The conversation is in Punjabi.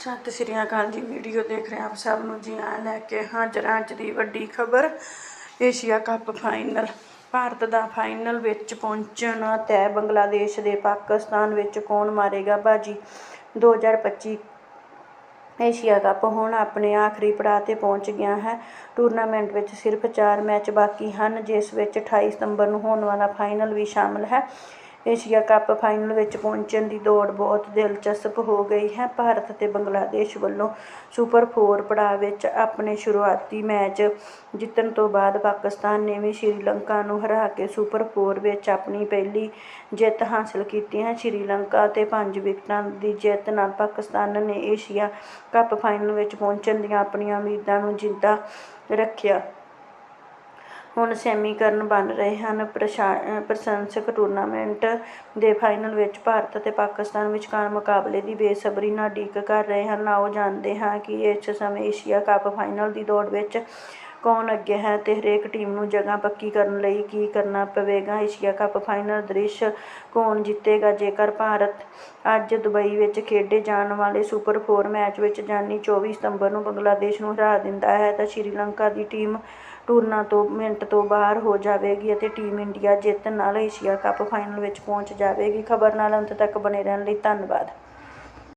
ਸਤਿ ਸ਼੍ਰੀ ਅਕਾਲ ਜੀ ਵੀਡੀਓ ਦੇਖ ਰਹੇ ਆਪ ਸਭ ਨੂੰ ਜੀ ਆ ਲੈ ਕੇ ਹਾਜ਼ਰ ਹਾਂ ਅੱਜ ਦੀ ਵੱਡੀ ਖਬਰ, ਏਸ਼ੀਆ ਕੱਪ ਫਾਈਨਲ ਭਾਰਤ ਦਾ ਫਾਈਨਲ ਵਿੱਚ ਪਹੁੰਚਣਾ ਤੈਅ ਬੰਗਲਾਦੇਸ਼ ਦੇ ਪਾਕਿਸਤਾਨ ਵਿੱਚ ਕੌਣ ਮਾਰੇਗਾ ਬਾਜੀ? 2025 ਏਸ਼ੀਆ ਕੱਪ ਹੁਣ ਆਪਣੇ ਆਖਰੀ ਪੜਾਅ ਤੇ ਪਹੁੰਚ ਗਿਆ ਹੈ। ਟੂਰਨਾਮੈਂਟ ਵਿੱਚ ਸਿਰਫ 4 ਮੈਚ ਬਾਕੀ ਹਨ, ਜਿਸ ਵਿੱਚ 28 ਸਤੰਬਰ ਨੂੰ ਹੋਣ ਵਾਲਾ ਫਾਈਨਲ ਵੀ ਸ਼ਾਮਲ ਹੈ। ਏਸ਼ੀਆ ਕੱਪ ਫਾਈਨਲ ਵਿੱਚ ਪਹੁੰਚਣ ਦੀ ਦੌੜ ਬਹੁਤ ਦਿਲਚਸਪ ਹੋ ਗਈ ਹੈ। ਭਾਰਤ ਅਤੇ ਬੰਗਲਾਦੇਸ਼ ਵੱਲੋਂ ਸੁਪਰ 4 ਪੜਾਅ ਵਿੱਚ ਆਪਣੇ ਸ਼ੁਰੂਆਤੀ ਮੈਚ ਜਿੱਤਣ ਤੋਂ ਬਾਅਦ ਪਾਕਿਸਤਾਨ ਨੇ ਵੀ ਸ਼੍ਰੀਲੰਕਾ ਨੂੰ ਹਰਾ ਕੇ ਸੁਪਰ 4 ਵਿੱਚ ਆਪਣੀ ਪਹਿਲੀ ਜਿੱਤ ਹਾਸਲ ਕੀਤੀ ਹੈ। ਸ਼੍ਰੀਲੰਕਾ ਤੇ 5 ਵਿਕਟਾਂ ਦੀ ਜਿੱਤ ਨਾਲ ਪਾਕਿਸਤਾਨ ਨੇ ਏਸ਼ੀਆ ਕੱਪ ਫਾਈਨਲ ਵਿੱਚ ਪਹੁੰਚਣ ਦੀਆਂ ਆਪਣੀਆਂ ਉਮੀਦਾਂ ਨੂੰ ਜਿੰਦਾ ਰੱਖਿਆ। ਹੁਣ ਸੈਮੀਕਰਨ ਬਣ ਰਹੇ ਹਨ। ਪ੍ਰਸ਼ਾ- ਪ੍ਰਸ਼ੰਸਕ ਟੂਰਨਾਮੈਂਟ ਦੇ ਫਾਈਨਲ ਵਿੱਚ ਭਾਰਤ ਅਤੇ ਪਾਕਿਸਤਾਨ ਵਿਚਕਾਰ ਮੁਕਾਬਲੇ ਦੀ ਬੇਸਬਰੀ ਨਾਲ ਉਡੀਕ ਕਰ ਰਹੇ ਹਨ। ਆਓ ਜਾਣਦੇ ਹਾਂ ਕਿ ਇਸ ਸਮੇਂ ਏਸ਼ੀਆ ਕੱਪ ਫਾਈਨਲ ਦੀ ਦੌੜ ਵਿੱਚ ਕੌਣ ਅੱਗੇ ਹੈ ਅਤੇ ਹਰੇਕ ਟੀਮ ਨੂੰ ਜਗ੍ਹਾ ਪੱਕੀ ਕਰਨ ਲਈ ਕੀ ਕਰਨਾ ਪਵੇਗਾ? ਏਸ਼ੀਆ ਕੱਪ ਫਾਈਨਲ ਦ੍ਰਿਸ਼ ਕੌਣ ਜਿੱਤੇਗਾ? ਜੇਕਰ ਭਾਰਤ ਅੱਜ ਦੁਬਈ ਵਿੱਚ ਖੇਡੇ ਜਾਣ ਵਾਲੇ ਸੁਪਰ 4 ਮੈਚ ਵਿੱਚ ਜਾਨੀ 24 ਸਤੰਬਰ ਨੂੰ ਬੰਗਲਾਦੇਸ਼ ਨੂੰ ਹਰਾ ਦਿੰਦਾ ਹੈ, ਤਾਂ ਸ਼੍ਰੀਲੰਕਾ ਦੀ ਟੀਮ ਟੂਰਨਾਮੈਂਟ ਤੋਂ ਬਾਹਰ ਹੋ ਜਾਵੇਗੀ ਅਤੇ ਟੀਮ ਇੰਡੀਆ ਜਿੱਤ ਨਾਲ ਏਸ਼ੀਆ ਕੱਪ ਫਾਈਨਲ ਵਿੱਚ ਪਹੁੰਚ ਜਾਵੇਗੀ। ਖਬਰ ਨਾਲ ਅੰਤ ਤੱਕ ਬਣੇ ਰਹਿਣ ਲਈ ਧੰਨਵਾਦ।